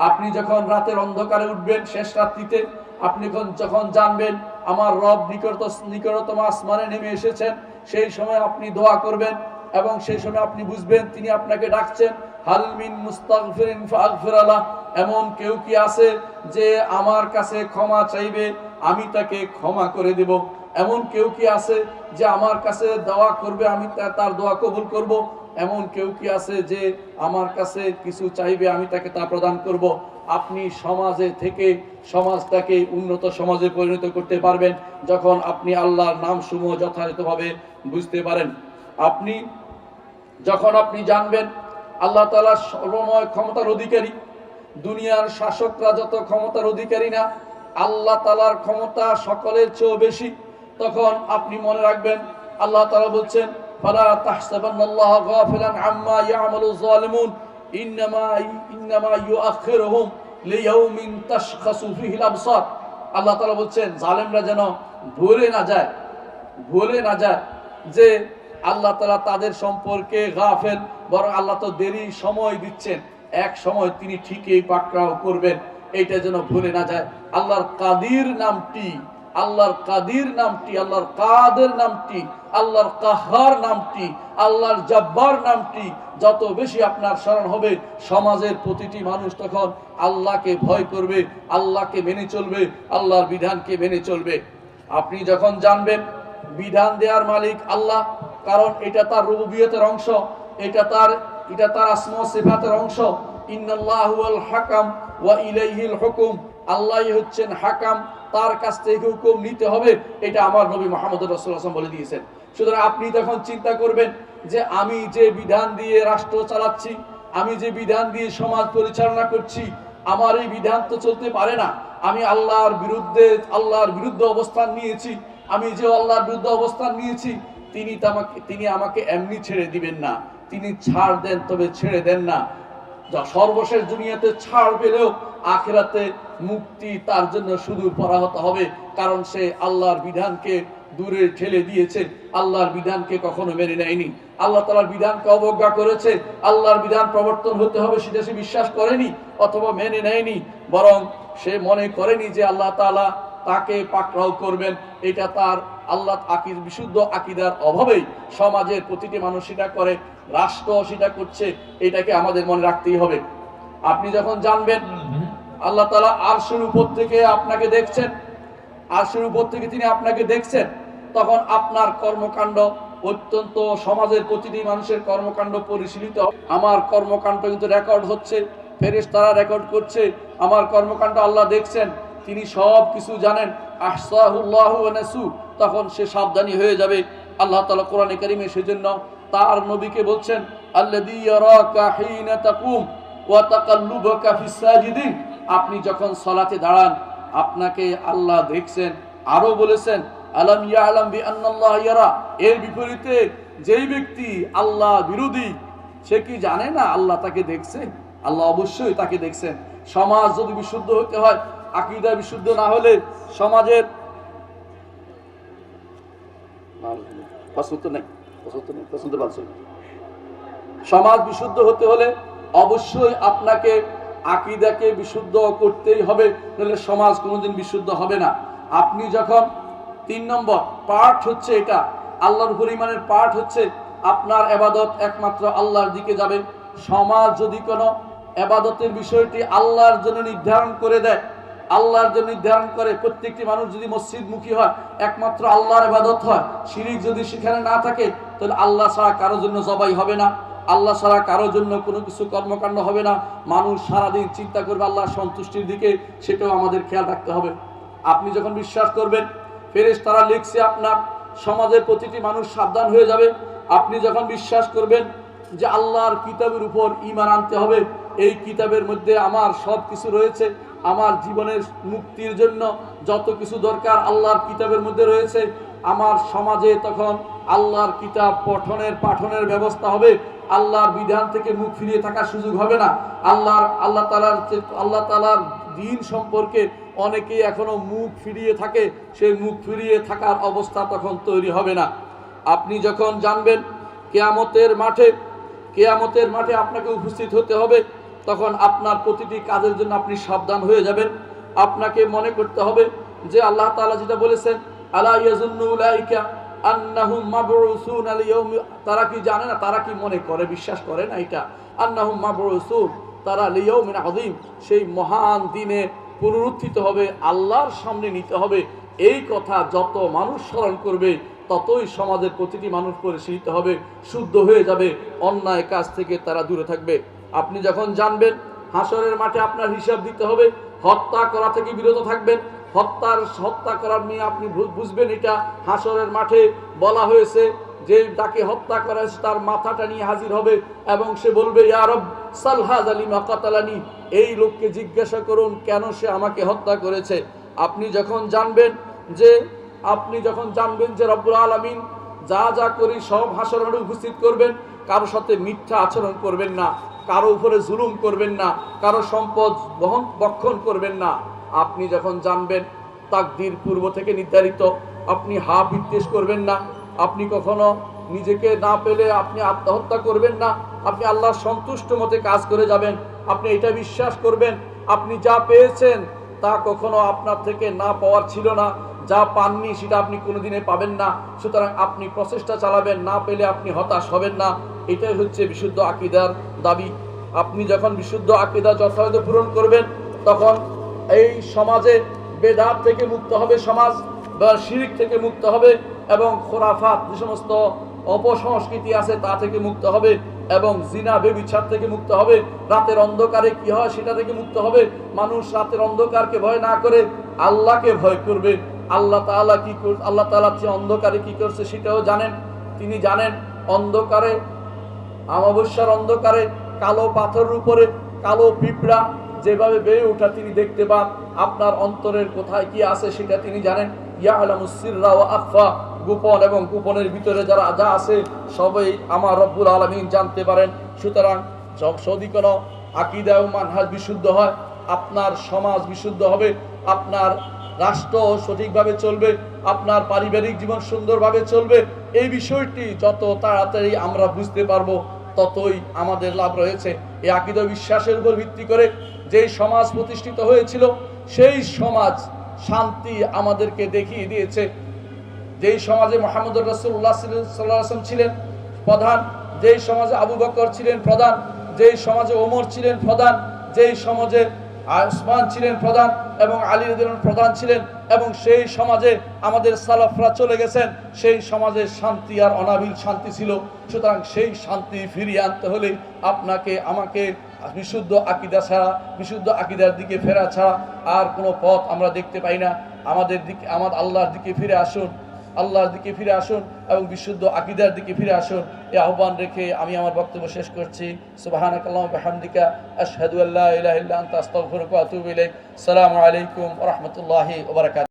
আপনি যখন রাতের অন্ধকারে উঠবেন, শেষ রাত্রিতে আপনি যখন- জানবেন আমার রব নিকট নিকটতম আসমানে নেমে এসেছেন, সেই সময় আপনি দোয়া করবেন এবং সেই সময় আপনি বুঝবেন তিনি আপনাকে ডাকছেন হালমিন ফাগফিরালাহ এমন কেউ কি আছে যে আমার কাছে ক্ষমা চাইবে, আমি তাকে ক্ষমা করে দেব? এমন কেউ কি আছে যে আমার কাছে দোয়া করবে, আমি তার দোয়া কবুল করব? এমন কেউ কি আছে যে আমার কাছে কিছু চাইবে, আমি তাকে তা প্রদান করব? আপনি সমাজে থেকে সমাজটাকে উন্নত সমাজে পরিণত করতে পারবেন যখন আপনি আল্লাহর নাম সমূহ যথাযথভাবে বুঝতে পারেন। আপনি যখন আপনি জানবেন, আল্লাহ তালা সর্বময় ক্ষমতার অধিকারী, দুনিয়ার শাসকরা যত ক্ষমতার অধিকারী না, আল্লাহ তালার ক্ষমতা সকলের চেয়েও বেশি, তখন আপনি মনে রাখবেন, আল্লাহ তালা বলছেন ফালা তাহসাবান্নাল্লাহ গাফিলান আম্মা ইয়ামালু যালিমুন। ইন্নামা ইন্নামা ইউআখিরুহুম লিয়াউমিন তাশখাসু ফিহিল আবসার। আল্লাহ তাআলা বলছেন, জালেমরা যেন ভুলে না যায়, ভুলে না যায় যে আল্লাহ তালা তাদের সম্পর্কে গাফেল, বরং আল্লাহ তো দেরি সময় দিচ্ছেন। এক সময় তিনি ঠিকই পাকড়াও করবেন, এইটা যেন ভুলে না যায়। আল্লাহর কাদির নামটি, আল্লাহর কাদির নামটি, আল্লাহর কাদের নামটি আল্লাহর কাহার নামটি, আল্লাহর জব্বার নামটি, যত বেশি আপনার স্মরণ হবে, সমাজের প্রতিটি মানুষ তখন আল্লাহকে ভয় করবে, আল্লাহকে মেনে চলবে, আল্লাহর বিধানকে মেনে চলবে। আপনি যখন জানবেন, বিধান দেওয়ার মালিক আল্লাহ, কারণ এটা তার রুবুবিয়তের অংশ, এটা তার এটা তার আসমা সিফাতের অংশ। ইন্নাল্লাহু হাকাম ওয়া ইলাইহিল হুকুম, আল্লাহই হচ্ছেন হাকাম তার কাছ থেকে হুকুম নিতে হবে, এটা আমার নবী মোহাম্মদ রাসূলুল্লাহ বলে দিয়েছেন সুতরাং আপনি তখন চিন্তা করবেন যে আমি যে বিধান দিয়ে রাষ্ট্র চালাচ্ছি, আমি যে বিধান দিয়ে সমাজ পরিচালনা করছি, আমার এই বিধান তো চলতে পারে না। আমি আল্লাহর বিরুদ্ধে আল্লাহর বিরুদ্ধে অবস্থান নিয়েছি, আমি যে আল্লাহর বিরুদ্ধে অবস্থান নিয়েছি, তিনি আমাকে তিনি আমাকে এমনি ছেড়ে দিবেন না। তিনি ছাড় দেন, তবে ছেড়ে দেন না। সর্বশেষ দুনিয়াতে ছাড় পেলেও আখেরাতে মুক্তি তার জন্য সুদূর পরাহত হবে, কারণ সে আল্লাহর বিধানকে দূরে ঠেলে দিয়েছে। আল্লাহর বিধানকে কখনো মেনে নেয়নি। আল্লাহ তালার বিধানকে অবজ্ঞা করেছে। আল্লাহর বিধান প্রবর্তন হতে হবে সেটা সে বিশ্বাস করেনি অথবা মেনে নেয়নি। বরং সে মনে করেনি যে আল্লাহ তাআলা তাকে পাকড়াও করবেন। এটা তার আল্লাহ আকিদ, বিশুদ্ধ আকিদার অভাবেই সমাজের প্রতিটি মানুষ সেটা করে রাষ্ট্র সেটা করছে। এটাকে আমাদের মনে রাখতেই হবে। আপনি যখন জানবেন আল্লাহ তালা আরশের উপর থেকে আপনাকে দেখছেন। আরশের উপর থেকে তিনি আপনাকে দেখছেন। তখন আপনার কর্মকাণ্ড অত্যন্ত সমাজের প্রতিটি মানুষের কর্মকাণ্ড পরিশীলিত আমার কর্মকাণ্ড কিন্তু রেকর্ড হচ্ছে ফেরেশ তারা রেকর্ড করছে, আমার কর্মকাণ্ড আল্লাহ দেখছেন, তিনি সব কিছু জানেন। আহসাহুল্লাহু তখন সে সাবধানী হয়ে যাবে। আল্লাহ তালা কোরআনে কারীমে সেজন্য তার নবীকে বলছেন, আল্লাযী আপনি যখন সালাতে দাঁড়ান, আপনাকে আল্লাহ দেখছেন, আরও বলেছেন, আলাম ইয়ালাম বি আন্নাল্লাহ ইয়ারা? এর বিপরীতে যেই ব্যক্তি আল্লাহ বিরোধী, সে কি জানে না আল্লাহ তাকে দেখছেন আল্লাহ অবশ্যই তাকে দেখছেন। সমাজ যদি বিশুদ্ধ হতে হয়, আকীদা বিশুদ্ধ না হলে সমাজের সমাজ বিশুদ্ধ হতে হলে অবশ্যই আপনাকে আকিদাকে বিশুদ্ধ করতেই হবে, নাহলে সমাজ কোনোদিন বিশুদ্ধ হবে না। আপনি যখন তিন নম্বর পাঠ হচ্ছে এটা, আল্লাহর পরিমাণের পার্ট হচ্ছে, আপনার এবাদত একমাত্র আল্লাহর দিকে যাবে। সমাজ যদি কোনো এবাদতের বিষয়টি আল্লাহর জন্য নির্ধারণ করে দেয়, আল্লাহর জন্য নির্ধারণ করে প্রত্যেকটি মানুষ যদি মসজিদমুখী হয়, একমাত্র আল্লাহর ইবাদত হয়, শিরিক যদি সেখানে না থাকে, তাহলে আল্লাহ ছাড়া কারোর জন্য জবাই হবে না। আল্লাহ ছাড়া কারোর জন্য কোনো কিছু কর্মকাণ্ড হবে না। মানুষ সারাদিন চিন্তা করবে আল্লাহ সন্তুষ্টির দিকে, সেটাও আমাদের খেয়াল রাখতে হবে। আপনি যখন বিশ্বাস করবেন ফেরেশ তারা লিখছে আপনার সমাজের প্রতিটি মানুষ সাবধান হয়ে যাবে। আপনি যখন বিশ্বাস করবেন যে আল্লাহর কিতাবের উপর ইমান আনতে হবে, এই কিতাবের মধ্যে আমার সব কিছু রয়েছে, আমার জীবনের মুক্তির জন্য যত কিছু দরকার আল্লাহর কিতাবের মধ্যে রয়েছে, আমার সমাজে তখন আল্লাহর কিতাব পঠনের, পাঠনের ব্যবস্থা হবে। আল্লাহর বিধান থেকে মুখ ফিরিয়ে থাকার সুযোগ হবে না। আল্লাহর, আল্লাহ তালার আল্লাহ তালার দিন সম্পর্কে অনেকেই এখনও মুখ ফিরিয়ে থাকে। সেই মুখ ফিরিয়ে থাকার অবস্থা তখন তৈরি হবে না। আপনি যখন জানবেন কেয়ামতের মাঠে কেয়ামতের মাঠে আপনাকে উপস্থিত হতে হবে, তখন আপনার প্রতিটি কাজের জন্য আপনি সাবধান হয়ে যাবেন। আপনাকে মনে করতে হবে যে আল্লাহ তাআলা যেটা বলেছেন, আলা ইয়াজুন্নু তারা কি জানে না, তারা কি মনে করে, বিশ্বাস করে না এটা? আন্নাহুম মাবউসুন, তারা লিয়াউমিন আযীম, সেই মহান দিনে পুনরুত্থিত হবে, আল্লাহর সামনে নিতে হবে। এই কথা যত মানুষ স্মরণ করবে, ততই সমাজের প্রতিটি মানুষ পরিচালিত হবে, শুদ্ধ হয়ে যাবে, অন্যায় কাজ থেকে তারা দূরে থাকবে। আপনি যখন জানবেন হাসরের মাঠে আপনার হিসাব দিতে হবে, হত্যা করা থেকে বিরত থাকবেন হত্যার হত্যা করার নিয়ে আপনি বুঝবেন এটা হাসরের মাঠে বলা হয়েছে, যে তাকে হত্যা করা হয়েছে তার মাথাটা নিয়ে হাজির হবে এবং সে বলবে ইয়ারব সালহাজ আলী মাকাতালানি এই লোককে জিজ্ঞাসা করুন, কেন সে আমাকে হত্যা করেছে? আপনি যখন জানবেন যে, আপনি যখন জানবেন যে রব্বুল আলমিন যা যা করি সব হাসর মাঠে উপস্থিত করবেন, কারও সাথে মিথ্যা আচরণ করবেন না, কারও উপরে জুলুম করবেন না, কারও সম্পদ বহন বক্ষণ করবেন না। আপনি যখন জানবেন তাকদির পূর্ব থেকে নির্ধারিত, আপনি হা বিদ্বেষ করবেন না। আপনি কখনো নিজেকে না পেলে আপনি আত্মহত্যা করবেন না। আপনি আল্লাহর সন্তুষ্ট মতে কাজ করে যাবেন। আপনি এটা বিশ্বাস করবেন, আপনি যা পেয়েছেন তা কখনো আপনার থেকে না পাওয়ার ছিল না। যা পাননি সেটা আপনি কোনোদিনে পাবেন না। সুতরাং আপনি প্রচেষ্টা চালাবেন, না পেলে আপনি হতাশ হবেন না। এটাই হচ্ছে বিশুদ্ধ আকিদার দাবি। আপনি যখন বিশুদ্ধ আকিদা যথাযথ পূরণ করবেন, তখন এই সমাজে বেদাত থেকে মুক্ত হবে সমাজ বা শিরিক থেকে মুক্ত হবে এবং খোরাফাত যে সমস্ত অপসংস্কৃতি আছে তা থেকে মুক্ত হবে এবং জিনা, বেবিচার থেকে মুক্ত হবে। রাতের অন্ধকারে কি হয় সেটা থেকে মুক্ত হবে। মানুষ রাতের অন্ধকারকে ভয় না করে আল্লাহকে ভয় করবে। আল্লাহ তাআলা কি কর- আল্লাহ তাআলা যে অন্ধকারে কি করছে সেটাও জানেন। তিনি জানেন অন্ধকারে, অমাবস্যার অন্ধকারে কালো পাথরের উপরে কালো পিঁপড়া যেভাবে বেয়ে ওঠা তিনি দেখতে পান, আপনার অন্তরের কোথায় কি আছে সেটা তিনি জানেন। আফা গোপন এবং গোপনের ভিতরে যারা যা আছে সবই আমার রব্বুল আলমিন জানতে পারেন। সুতরাং যদি কোনো আকিদা মানহাজ বিশুদ্ধ হয়, আপনার সমাজ বিশুদ্ধ হবে, আপনার রাষ্ট্র সঠিকভাবে চলবে, আপনার পারিবারিক জীবন সুন্দরভাবে চলবে। এই বিষয়টি যত তাড়াতাড়ি আমরা বুঝতে পারব, ততই আমাদের লাভ রয়েছে। এই আকিদা বিশ্বাসের উপর ভিত্তি করে যেই সমাজ প্রতিষ্ঠিত হয়েছিল, সেই সমাজ শান্তি আমাদেরকে দেখিয়ে দিয়েছে। যেই সমাজে মোহাম্মদ রসুল্লাহ সাল্লাম ছিলেন প্রধান, যেই সমাজে আবু বকর ছিলেন প্রধান, যেই সমাজে ওমর ছিলেন প্রধান, যেই সমাজে আয়ুষ্মান ছিলেন প্রধান এবং আলী প্রধান ছিলেন এবং সেই সমাজে আমাদের সালাফরা চলে গেছেন, সেই সমাজে শান্তি আর অনাবিল শান্তি ছিল। সুতরাং সেই শান্তি ফিরিয়ে আনতে হলে আপনাকে, আমাকে বিশুদ্ধ আকিদা ছাড়া, বিশুদ্ধ আকিদার দিকে ফেরা ছাড়া আর কোনো পথ আমরা দেখতে পাই না। আমাদের দিকে, আমার আল্লাহর দিকে ফিরে আসুন, আল্লাহর দিকে ফিরে আসুন এবং বিশুদ্ধ আকিদার দিকে ফিরে আসুন। এ আহ্বান রেখে আমি আমার বক্তব্য শেষ করছি। সুবহানাকাল্লাহু ওয়া বিহামদিকা, আশহাদু আলাইকুম